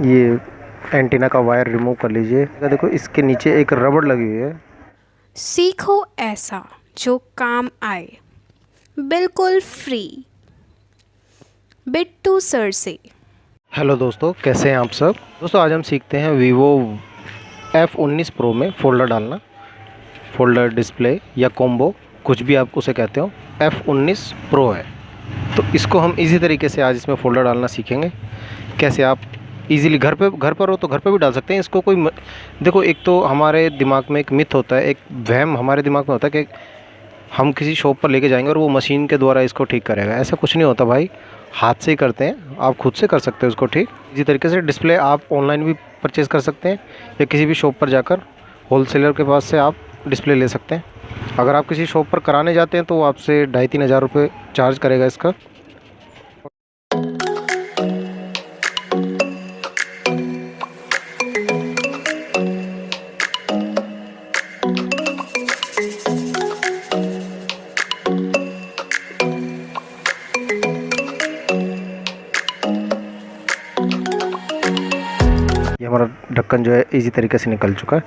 ये एंटीना का wire remove कर लीजिए। देखो इसके नीचे एक रबड़ लगी हुई है। सीखो ऐसा जो काम आए। बिल्कुल फ्री बिट्टू सर से। हेलो दोस्तों कैसे हैं आप सब? दोस्तों आज हम सीखते हैं वीवो एफ़ उन्नीस प्रो में फ़ोल्डर डालना। फ़ोल्डर डिस्प्ले या कॉम्बो कुछ भी आप उसे कहते हो एफ़ उन्नीस प्रो है। तो इसको हम इजी तरीके से आज इसमें फ़ोल्डर डालना सीखेंगे। कैसे आप इजीली घर पे, घर पर हो तो घर पे भी डाल सकते हैं। इसको कोई म... देखो, एक तो हमारे दिमाग में एक मिथ होता है, एक वहम हमारे दिमाग में होता है कि हम किसी शॉप पर लेके जाएँगे और वो मशीन के द्वारा इसको ठीक करेगा। ऐसा कुछ नहीं होता भाई। हाथ से ही करते हैं। आप खुद से कर सकते हैं उसको ठीक। इसी तरीके से डिस्प्ले आप ऑनलाइन भी परचेज़ कर सकते हैं या किसी भी शॉप पर जाकर होलसेलर के पास से आप डिस्प्ले ले सकते हैं। अगर आप किसी शॉप पर कराने जाते हैं तो वो आपसे ढाई तीन हज़ार रुपये चार्ज करेगा इसका। ढक्कन जो है इजी तरीके से निकल चुका है।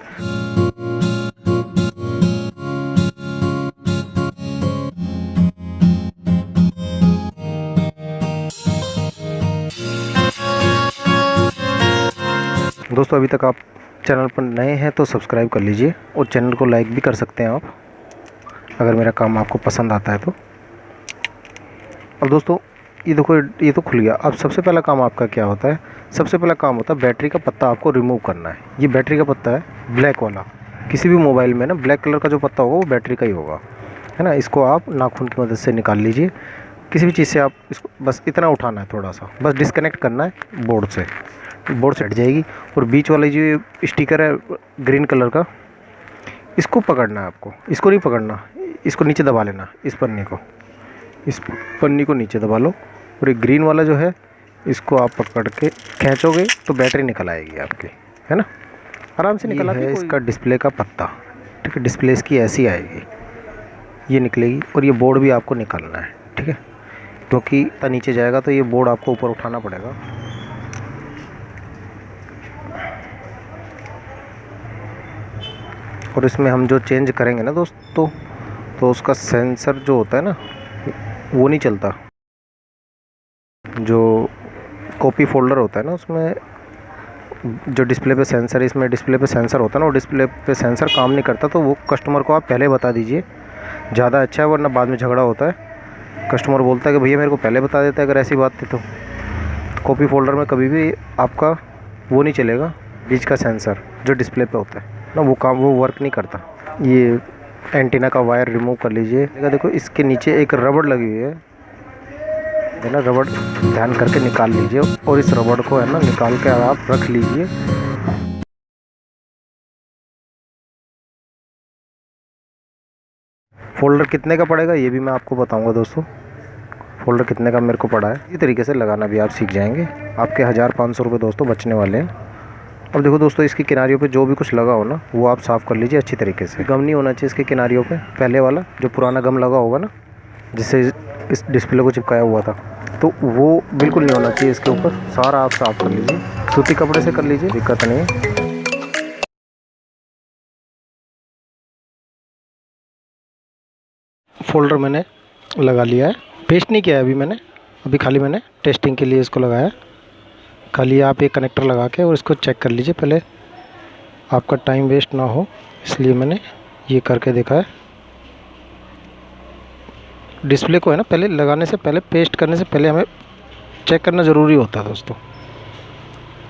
दोस्तों, अभी तक आप चैनल पर नए हैं तो सब्सक्राइब कर लीजिए और चैनल को लाइक भी कर सकते हैं आप, अगर मेरा काम आपको पसंद आता है तो। अब दोस्तों ये देखो, ये तो खुल गया। अब सबसे पहला काम आपका क्या होता है? सबसे पहला काम होता है, बैटरी का पत्ता आपको रिमूव करना है। ये बैटरी का पत्ता है ब्लैक वाला। किसी भी मोबाइल में ना ब्लैक कलर का जो पत्ता होगा, वो बैटरी का ही होगा। है ना? इसको आप नाखून की मदद से निकाल लीजिए। किसी भी चीज़ से आप इसको, बस इतना उठाना है थोड़ा सा। बस डिस्कनेक्ट करना है बोर्ड से। बोर्ड से हट जाएगी। और बीच वाली जो स्टिकर है ग्रीन कलर का, इसको पकड़ना है आपको। इसको नहीं पकड़ना। इसको नीचे दबा लेना, इस पन्नी को। इस पन्नी को नीचे दबा लो। और एक ग्रीन वाला जो है इसको आप पकड़ के खींचोगे तो बैटरी निकल आएगी आपकी है ना? आराम से निकल है इसका डिस्प्ले का पत्ता ठीक है? डिस्प्ले इसकी ऐसी आएगी ये निकलेगी और ये बोर्ड भी आपको निकालना है ठीक है? क्योंकि तो नीचे जाएगा तो ये बोर्ड आपको ऊपर उठाना पड़ेगा। और इसमें हम जो चेंज करेंगे ना दोस्तों तो उसका सेंसर जो होता है ना वो नहीं चलता। जो कॉपी फोल्डर होता है ना, उसमें जो डिस्प्ले पे सेंसर है, इसमें डिस्प्ले पे सेंसर होता है ना, वो डिस्प्ले पे सेंसर काम नहीं करता तो वो कस्टमर को आप पहले बता दीजिए। ज़्यादा अच्छा है, वरना बाद में झगड़ा होता है। कस्टमर बोलता है कि भैया मेरे को पहले बता देता है अगर ऐसी बात थी तो। कॉपी फोल्डर में कभी भी आपका वो नहीं चलेगा, बीच का सेंसर जो डिस्प्ले पे होता है। ना, वो काम, वो वर्क नहीं करता। ये एंटीना का वायर रिमूव कर लीजिए। देखो, इसके नीचे एक रबड़ लगी हुई है। है ना, रबड़ ध्यान करके निकाल लीजिए और इस रबड़ को है ना, निकाल के आप रख लीजिए। फोल्डर कितने का पड़ेगा, ये भी मैं आपको बताऊँगा दोस्तों। फोल्डर कितने का मेरे को पड़ा है, इसी तरीके से लगाना भी आप सीख जाएँगे। आपके हज़ार पाँच सौ रुपये दोस्तों बचने वाले हैं। अब देखो दोस्तों, इसकी किनारियों पे जो भी कुछ लगा हो ना, वो आप साफ़ कर लीजिए अच्छी तरीके से। गम नहीं होना चाहिए इसके किनारियों पे, पहले वाला, जो पुराना गम लगा होगा ना जिससे इस डिस्प्ले को चिपकाया हुआ था। तो वो बिल्कुल नहीं होना चाहिए इसके ऊपर। सारा आप साफ़ कर लीजिए। सूती कपड़े से कर लीजिए, दिक्कत नहीं है। फोल्डर मैंने लगा लिया है। पेस्ट नहीं किया है अभी मैंने। अभी खाली मैंने टेस्टिंग के लिए इसको लगाया। खाली आप एक कनेक्टर लगा के और इसको चेक कर लीजिए। पहले आपका टाइम वेस्ट ना हो, इसलिए मैंने ये करके देखा है। डिस्प्ले को है ना, पहले लगाने से पहले, पेस्ट करने से पहले हमें चेक करना ज़रूरी होता है दोस्तों।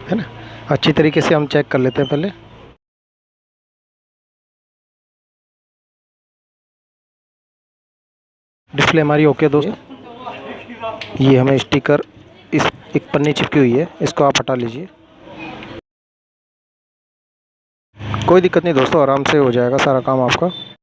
है ना? अच्छी तरीके से हम चेक कर लेते हैं पहले। डिस्प्ले हमारी ओके दोस्त। ये हमें स्टिकर इस, एक पन्नी चिपकी हुई है, इसको आप हटा लीजिए। कोई दिक्कत नहीं दोस्तों, आराम से हो जाएगा सारा काम आपका।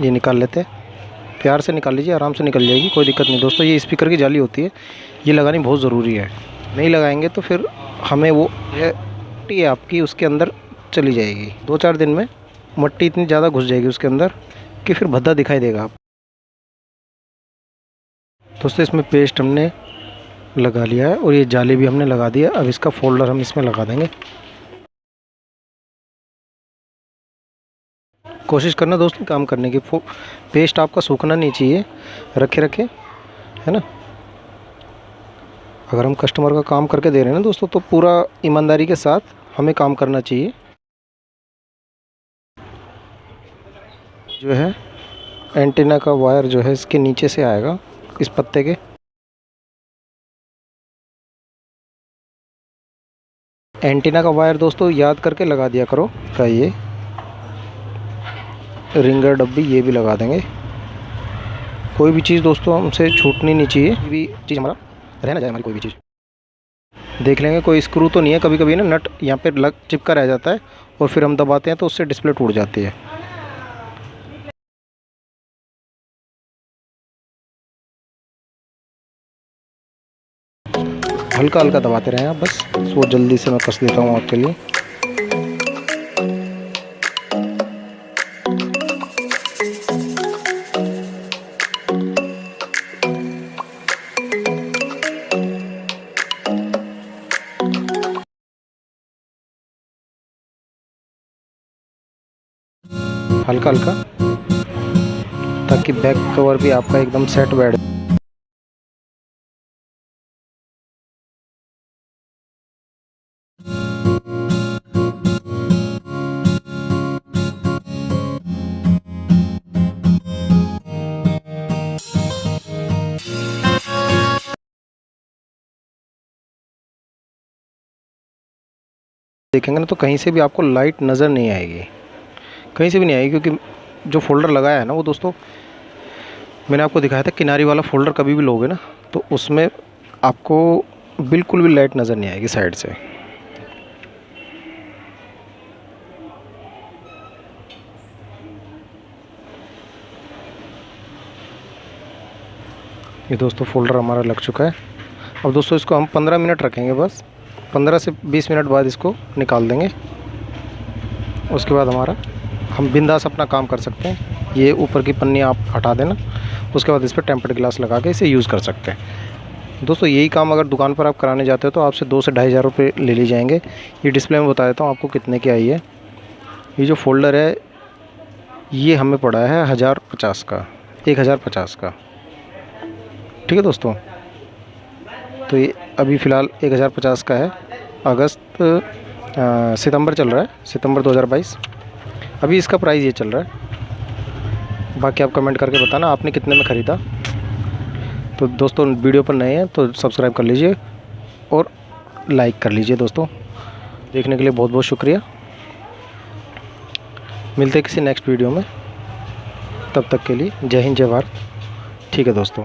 ये निकाल लेते हैं। प्यार से निकाल लीजिए, आराम से निकल जाएगी, कोई दिक्कत नहीं। दोस्तों, ये स्पीकर की जाली होती है। ये लगानी बहुत ज़रूरी है। नहीं लगाएँगे तो फिर हमें वो मट्टी आपकी, उसके अंदर चली जाएगी। दो चार दिन में मट्टी इतनी ज़्यादा घुस जाएगी उसके अंदर कि फिर भद्दा दिखाई देगा। आप दोस्तों, इसमें पेस्ट हमने लगा लिया है और ये जाली भी हमने लगा दिया अब इसका फोल्डर हम इसमें लगा देंगे। कोशिश करना दोस्तों काम करने की। पेस्ट आपका सूखना नहीं चाहिए। रखे रखे, है ना? अगर हम कस्टमर का काम करके दे रहे हैं ना दोस्तों तो पूरा ईमानदारी के साथ हमें काम करना चाहिए। जो है एंटीना का वायर जो है इसके नीचे से आएगा, इस पत्ते के। एंटीना का वायर दोस्तों याद करके लगा दिया करो का ये रिंगर डब्बी ये भी लगा देंगे। कोई भी चीज़ दोस्तों हमसे छूटनी नहीं चाहिए। भी चीज़ हमारा रहना जाए हमारी कोई भी चीज़। देख लेंगे, कोई स्क्रू तो नहीं है कभी कभी ना नट यहाँ पे लग चिपका रह जाता है और फिर हम दबाते हैं तो उससे डिस्प्ले टूट जाती है। हल्का हल्का दबाते रहें आप बस। वो जल्दी से मैं कस देता हूँ आपके लिए। हल्का हल्का ताकि बैक कवर भी आपका एकदम सेट बैठ देखेंगे ना तो कहीं से भी आपको लाइट नज़र नहीं आएगी। कहीं से भी नहीं आएगी क्योंकि जो फोल्डर लगाया है ना वो दोस्तों, मैंने आपको दिखाया था किनारी वाला फोल्डर कभी भी लोगे ना तो उसमें आपको बिल्कुल भी लाइट नज़र नहीं आएगी साइड से। ये दोस्तों फोल्डर हमारा लग चुका है। अब दोस्तों इसको हम 15 मिनट रखेंगे बस। 15 से 20 मिनट बाद इसको निकाल देंगे। उसके बाद हमारा हम बिंदास अपना काम कर सकते हैं। ये ऊपर की पन्नी आप हटा देना। उसके बाद इस पर टेम्पर्ड ग्लास लगा के इसे यूज़ कर सकते हैं। दोस्तों, यही काम अगर दुकान पर आप कराने जाते हो तो आपसे दो से ढाई हज़ार रुपये ले ली जाएँगे। ये डिस्प्ले में बता देता हूँ आपको कितने की आई है। ये जो फोल्डर है, ये हमें पड़ा है हज़ार पचास का, एक हज़ार पचास का। ठीक है दोस्तों? तो ये अभी फ़िलहाल एक हज़ार पचास का है। अगस्त सितंबर चल रहा है, सितंबर 2022 अभी इसका प्राइस ये चल रहा है। बाकी आप कमेंट करके बताना, आपने कितने में ख़रीदा? तो दोस्तों वीडियो पर नए हैं तो सब्सक्राइब कर लीजिए और लाइक कर लीजिए दोस्तों। देखने के लिए बहुत बहुत शुक्रिया। मिलते हैं किसी नेक्स्ट वीडियो में। तब तक के लिए जय हिंद, जय भारत। ठीक है दोस्तों।